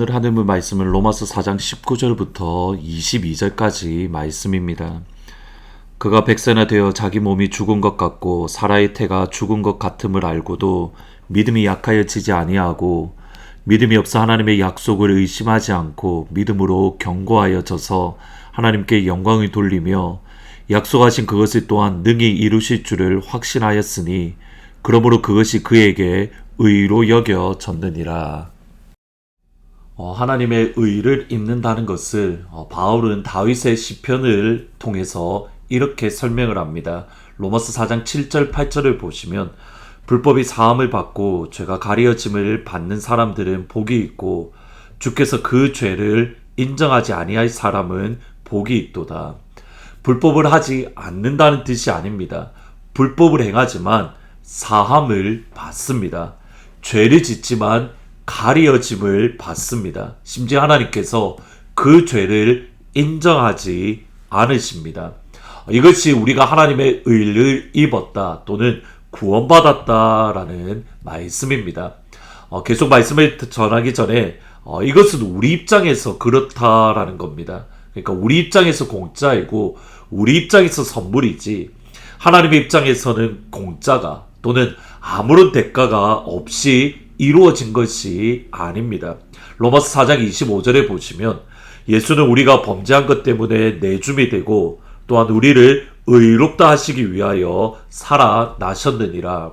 오늘 하늘문 말씀은 로마서 4장 19절부터 22절까지 말씀입니다. 그가 백세나 되어 자기 몸이 죽은 것 같고 사라의 태가 죽은 것 같음을 알고도 믿음이 약하여지지 아니하고 믿음이 없어 하나님의 약속을 의심하지 않고 믿음으로 견고하여져서 하나님께 영광을 돌리며 약속하신 그것을 또한 능히 이루실 줄을 확신하였으니 그러므로 그것이 그에게 의로 여겨졌느니라. 어, 하나님의 의를 입는다는 것을 어, 바울은 다윗의 시편을 통해서 이렇게 설명을 합니다. 로마서 4장 7절 8절을 보시면 불법이 사함을 받고 죄가 가리어짐을 받는 사람들은 복이 있고 주께서 그 죄를 인정하지 아니할 사람은 복이 있도다. 불법을 하지 않는다는 뜻이 아닙니다. 불법을 행하지만 사함을 받습니다. 죄를 짓지만 가리어짐을 받습니다. 심지어 하나님께서 그 죄를 인정하지 않으십니다. 이것이 우리가 하나님의 의를 입었다 또는 구원받았다라는 말씀입니다. 어, 계속 말씀을 전하기 전에 어, 이것은 우리 입장에서 그렇다라는 겁니다. 그러니까 우리 입장에서 공짜이고 우리 입장에서 선물이지 하나님의 입장에서는 공짜가 또는 아무런 대가가 없이 이루어진 것이 아닙니다. 로마서 4장 25절에 보시면 예수는 우리가 범죄한 것 때문에 내줌이 되고 또한 우리를 의롭다 하시기 위하여 살아나셨느니라.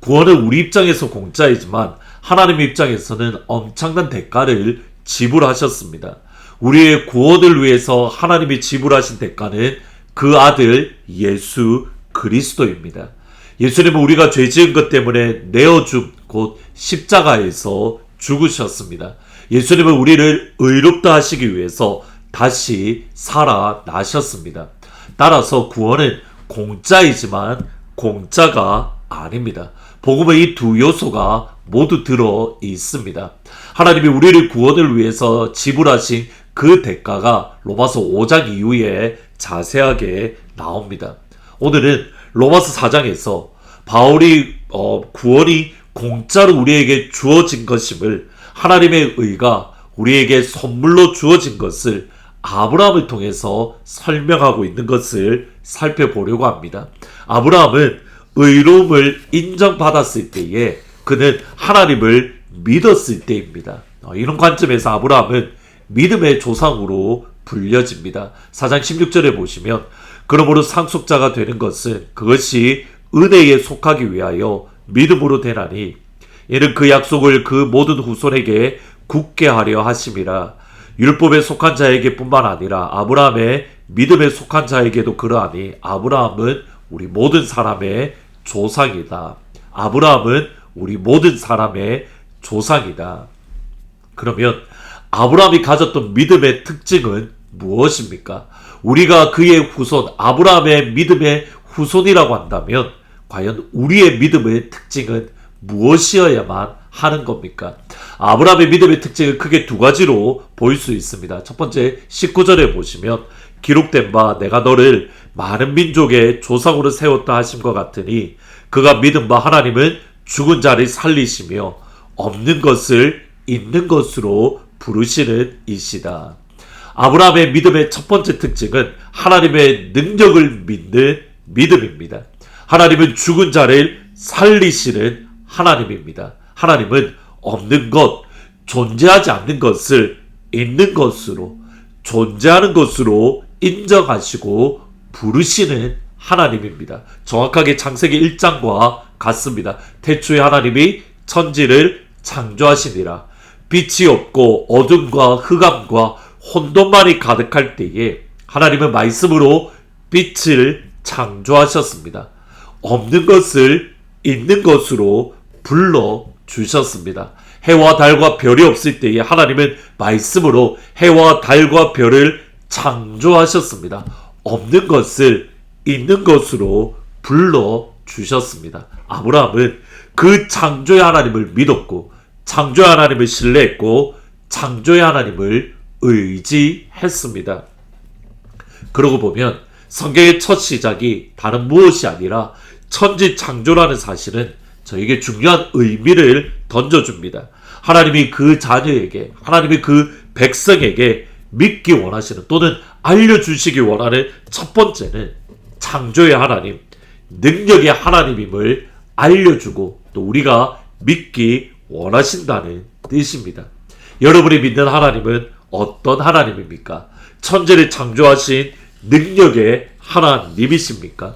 구원은 우리 입장에서 공짜이지만 하나님 입장에서는 엄청난 대가를 지불하셨습니다. 우리의 구원을 위해서 하나님이 지불하신 대가는 그 아들 예수 그리스도입니다. 예수님은 우리가 죄 지은 것 때문에 내어준 곧 십자가에서 죽으셨습니다. 예수님은 우리를 의롭다 하시기 위해서 다시 살아나셨습니다. 따라서 구원은 공짜이지만 공짜가 아닙니다. 복음의 이 두 요소가 모두 들어 있습니다. 하나님이 우리를 구원을 위해서 지불하신 그 대가가 로마서 5장 이후에 자세하게 나옵니다. 오늘은 로마서 4장에서 바울이 어, 구원이 공짜로 우리에게 주어진 것임을 하나님의 의가 우리에게 선물로 주어진 것을 아브라함을 통해서 설명하고 있는 것을 살펴보려고 합니다. 아브라함은 의로움을 인정받았을 때에 그는 하나님을 믿었을 때입니다. 어, 이런 관점에서 아브라함은 믿음의 조상으로 불려집니다. 4장 16절에 보시면 그러므로 상속자가 되는 것은 그것이 은혜에 속하기 위하여 믿음으로 되나니 이는 그 약속을 그 모든 후손에게 굳게 하려 하심이라 율법에 속한 자에게뿐만 아니라 아브라함의 믿음에 속한 자에게도 그러하니 아브라함은 우리 모든 사람의 조상이다. 아브라함은 우리 모든 사람의 조상이다. 그러면 아브라함이 가졌던 믿음의 특징은 무엇입니까? 우리가 그의 후손, 아브라함의 믿음의 후손이라고 한다면 과연 우리의 믿음의 특징은 무엇이어야만 하는 겁니까? 아브라함의 믿음의 특징은 크게 두 가지로 보일 수 있습니다. 첫 번째 19절에 보시면 기록된 바 내가 너를 많은 민족의 조상으로 세웠다 것 같으니 그가 믿은 바 하나님은 죽은 자를 살리시며 없는 것을 있는 것으로 부르시는 이시다. 아브라함의 믿음의 첫 번째 특징은 하나님의 능력을 믿는 믿음입니다. 하나님은 죽은 자를 살리시는 하나님입니다. 하나님은 없는 것, 존재하지 않는 것을 있는 것으로, 존재하는 것으로 인정하시고 부르시는 하나님입니다. 정확하게 창세기 1장과 같습니다. 태초에 하나님이 천지를 창조하시니라. 빛이 없고 어둠과 흑암과 혼돈만이 가득할 때에 하나님은 말씀으로 빛을 창조하셨습니다. 없는 것을 있는 것으로 불러 주셨습니다. 해와 달과 별이 없을 때에 하나님은 말씀으로 해와 달과 별을 창조하셨습니다. 없는 것을 있는 것으로 불러 주셨습니다. 아브라함은 그 창조의 하나님을 믿었고 창조의 하나님을 신뢰했고 창조의 하나님을 의지했습니다. 그러고 보면 성경의 첫 시작이 다른 무엇이 아니라 천지 창조라는 사실은 저에게 중요한 의미를 던져줍니다. 하나님이 그 자녀에게, 하나님이 그 백성에게 믿기 원하시는 또는 알려주시기 원하는 첫 번째는 창조의 하나님, 능력의 하나님임을 알려주고 또 우리가 믿기 원하신다는 뜻입니다. 여러분이 믿는 하나님은 어떤 하나님입니까? 천재를 창조하신 능력의 하나님이십니까?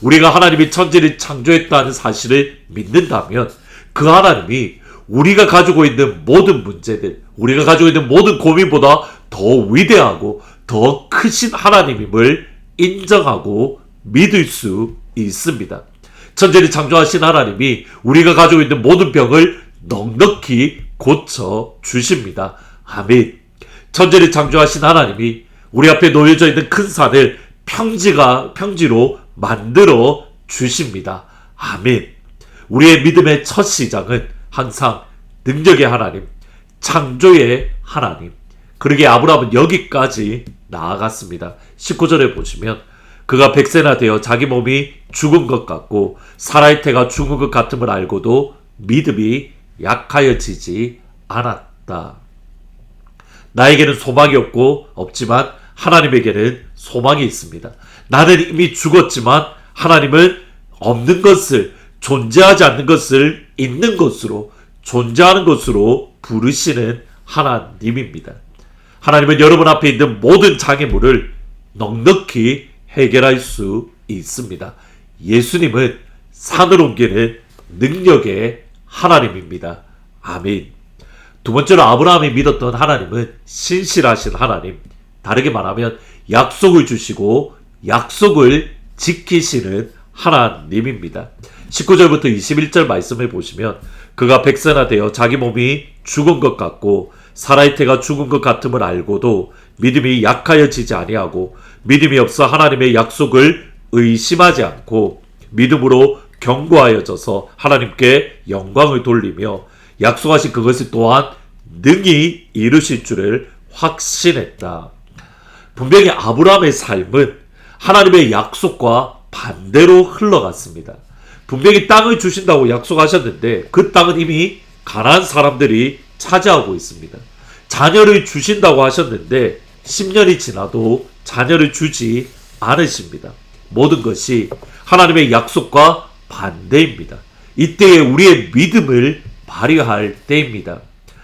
우리가 하나님이 천재를 창조했다는 사실을 믿는다면 그 하나님이 우리가 가지고 있는 모든 문제들, 우리가 가지고 있는 모든 고민보다 더 위대하고 더 크신 하나님임을 인정하고 믿을 수 있습니다. 천재를 창조하신 하나님이 우리가 가지고 있는 모든 병을 넉넉히 고쳐 주십니다. 아멘. 천재를 창조하신 하나님이 우리 앞에 놓여져 있는 큰 산을 평지가 평지로 만들어 주십니다. 아멘. 우리의 믿음의 첫 시작은 항상 능력의 하나님, 창조의 하나님. 그러게 아브라함은 여기까지 나아갔습니다. 19절에 보시면 그가 백세나 되어 자기 몸이 죽은 것 같고 사라의 태가 죽은 것 같음을 알고도 믿음이 약하여지지 않았다. 나에게는 소망이 없고 없지만 하나님에게는 소망이 있습니다. 나는 이미 죽었지만 하나님은 없는 것을 존재하지 않는 것을 있는 것으로 존재하는 것으로 부르시는 하나님입니다. 하나님은 여러분 앞에 있는 모든 장애물을 넉넉히 해결할 수 있습니다. 예수님은 산을 옮기는 능력의 하나님입니다. 아멘. 두 번째로 아브라함이 믿었던 하나님은 신실하신 하나님. 다르게 말하면 약속을 주시고 약속을 지키시는 하나님입니다. 19절부터 21절 말씀을 보시면 그가 백세나 되어 자기 몸이 죽은 것 같고 사라의 태가 죽은 것 같음을 알고도 믿음이 약하여지지 아니하고 믿음이 없어 하나님의 약속을 의심하지 않고 믿음으로 견고하여져서 하나님께 영광을 돌리며 약속하신 그것을 또한 능히 이루실 줄을 확신했다. 분명히 아브라함의 삶은 하나님의 약속과 반대로 흘러갔습니다. 분명히 땅을 주신다고 약속하셨는데 그 땅은 이미 가난한 사람들이 차지하고 있습니다. 자녀를 주신다고 하셨는데 10년이 지나도 자녀를 주지 않으십니다. 모든 것이 하나님의 약속과 반대입니다. 이때에 우리의 믿음을 발휘할 때입니다.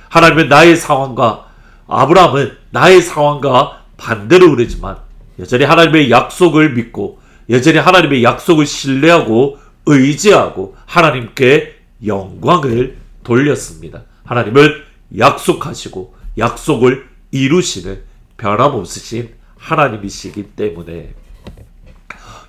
하나님은 나의 상황과 아브라함은 나의 상황과 반대로 그러지만 여전히 하나님의 약속을 믿고 여전히 하나님의 약속을 신뢰하고 의지하고 하나님께 영광을 돌렸습니다. 하나님을 약속하시고 약속을 이루시는 변함없으신 하나님이시기 때문에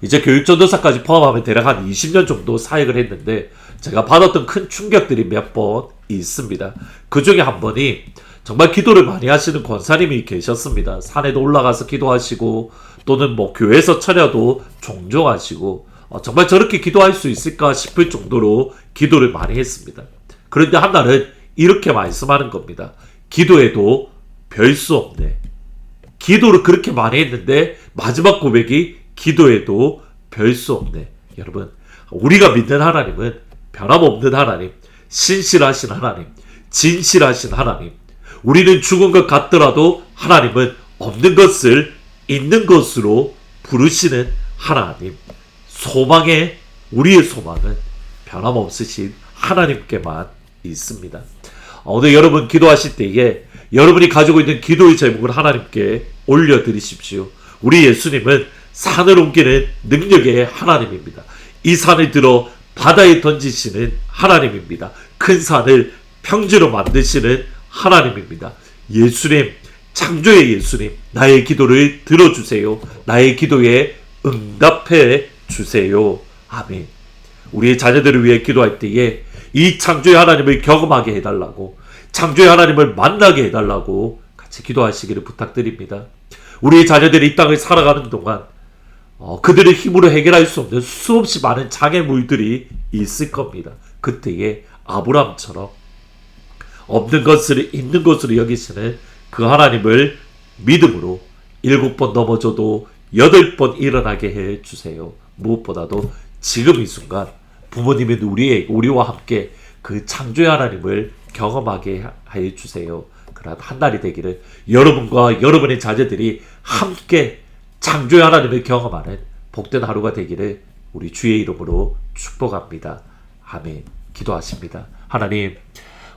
이제 교육전도사까지 포함하면 대략 한 20년 정도 사역을 했는데 제가 받았던 큰 충격들이 몇 번 있습니다. 그 중에 한 번이 정말 기도를 많이 하시는 권사님이 계셨습니다. 산에도 올라가서 기도하시고 또는 뭐 교회에서 차려도 종종 하시고 어, 정말 저렇게 기도할 수 있을까 싶을 정도로 기도를 많이 했습니다. 그런데 한날은 이렇게 말씀하는 겁니다. 기도에도 별 수 없네. 기도를 그렇게 많이 했는데 마지막 고백이 기도에도 별 수 없네. 여러분, 우리가 믿는 하나님은 변함없는 하나님, 신실하신 하나님, 진실하신 하나님. 우리는 죽은 것 같더라도 하나님은 없는 것을 있는 것으로 부르시는 하나님. 소망의 우리의 소망은 변함없으신 하나님께만 있습니다. 오늘 여러분 기도하실 때에 여러분이 가지고 있는 기도의 제목을 하나님께 올려드리십시오. 우리 예수님은 산을 옮기는 능력의 하나님입니다. 이 산을 들어 바다에 던지시는 하나님입니다. 큰 산을 평지로 만드시는 하나님입니다. 예수님, 창조의 예수님, 나의 기도를 들어주세요. 나의 기도에 응답해 주세요. 아멘. 우리의 자녀들을 위해 기도할 때에 이 창조의 하나님을 경험하게 해달라고, 창조의 하나님을 만나게 해달라고 같이 기도하시기를 부탁드립니다. 우리의 자녀들이 이 땅을 살아가는 동안 어, 그들의 힘으로 해결할 수 없는 수없이 많은 장애물들이 있을 겁니다. 그때에 아브람처럼 없는 것을 있는 것으로 여기시는 그 하나님을 믿음으로 일곱 번 넘어져도 여덟 번 일어나게 해 주세요. 무엇보다도 지금 이 순간 부모님이 우리의 우리와 함께 그 창조의 하나님을 경험하게 해 주세요. 그런 한 날이 되기를 여러분과 여러분의 자녀들이 함께 창조의 하나님을 경험하는 복된 하루가 되기를 우리 주의 이름으로 축복합니다. 아멘. 기도하십니다. 하나님,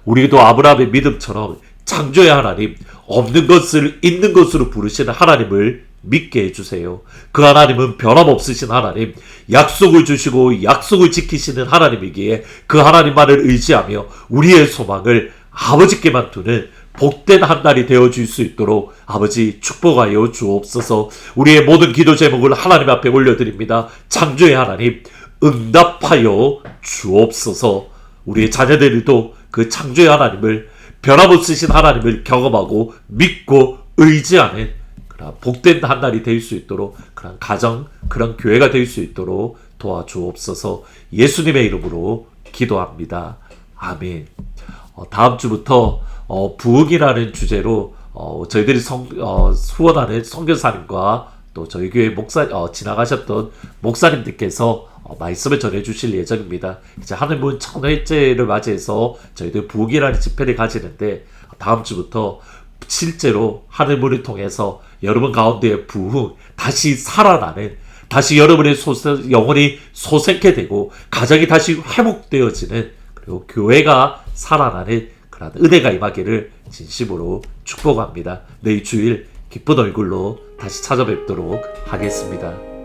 우리도 아브라함의 믿음처럼 창조의 하나님, 없는 것을 있는 것으로 부르시는 하나님을 믿게 해주세요. 그 하나님은 변함없으신 하나님, 약속을 주시고 약속을 지키시는 하나님이기에 그 하나님만을 의지하며 우리의 소망을 아버지께만 두는 복된 한 날이 되어 줄 수 있도록 아버지 축복하여 주옵소서 우리의 모든 기도 제목을 하나님 앞에 올려드립니다. 창조의 하나님, 응답하여 주옵소서 우리의 자녀들도 그 창조의 하나님을 변함없으신 하나님을 경험하고 믿고 의지하는 그런 복된 한 날이 될 수 있도록 그런 가정 그런 교회가 될 수 있도록 도와주옵소서 예수님의 이름으로 기도합니다. 아멘. 어, 다음 주부터 어, 부흥이라는 주제로 어, 저희들이 성, 어, 후원하는 선교사님과 또 저희 교회 목사 어, 지나가셨던 목사님들께서 어, 말씀을 전해주실 예정입니다. 이제 하늘문 천회째를 맞이해서 저희들 부흥이라는 집회를 가지는데 다음 주부터 실제로 하늘문을 통해서 여러분 가운데 부흥 다시 살아나는 다시 여러분의 소생, 영혼이 소생케 되고 가정이 다시 회복되어지는 그리고 교회가 살아나는 그런 은혜가 임하기를 진심으로 축복합니다. 내일 주일 기쁜 얼굴로 다시 찾아뵙도록 하겠습니다.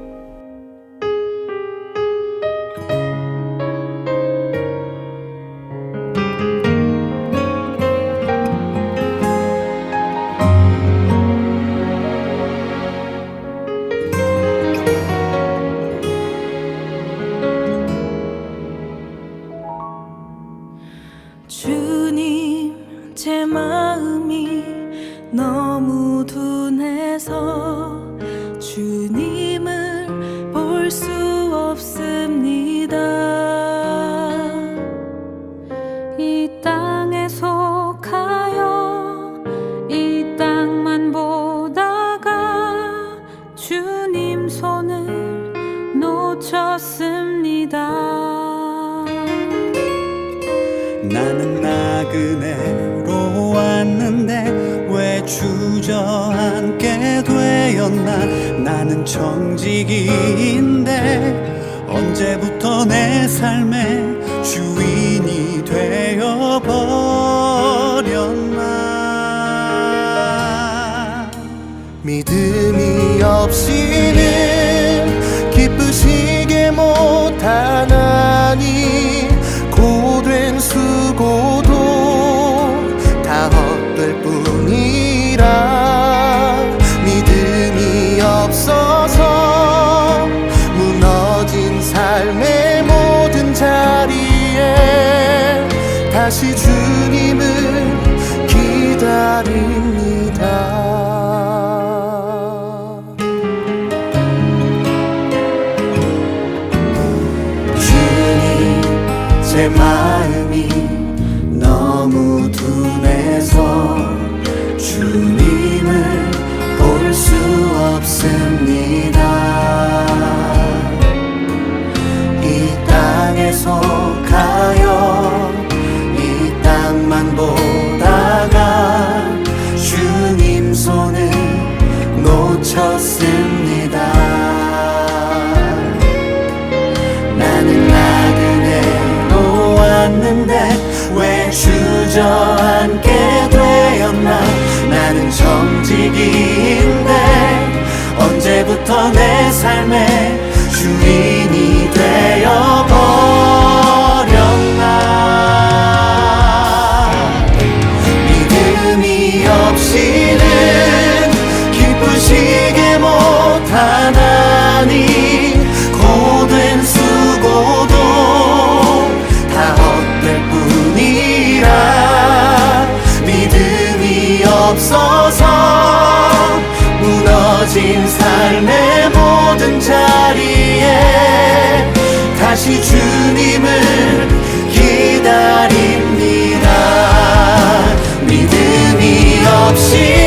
땅만 보다가 주님 손을 놓쳤습니다. 나는 나그네로 왔는데 왜 주저앉게 되었나? 나는 정직인데 언제부터 내 삶의 주인 믿음이 없이는 기쁘시게 못하나니 고된 수고도 다 헛될 뿐이라. 믿음이 없어서 무너진 삶의 모든 자리에 다시 주 놓쳤습니다. 나는 나그네로 왔는데 왜 주저앉게 되었나? 나는 정직인데 언제부터 내 삶의 주인 다시 주님을 기다립니다. 믿음이 없이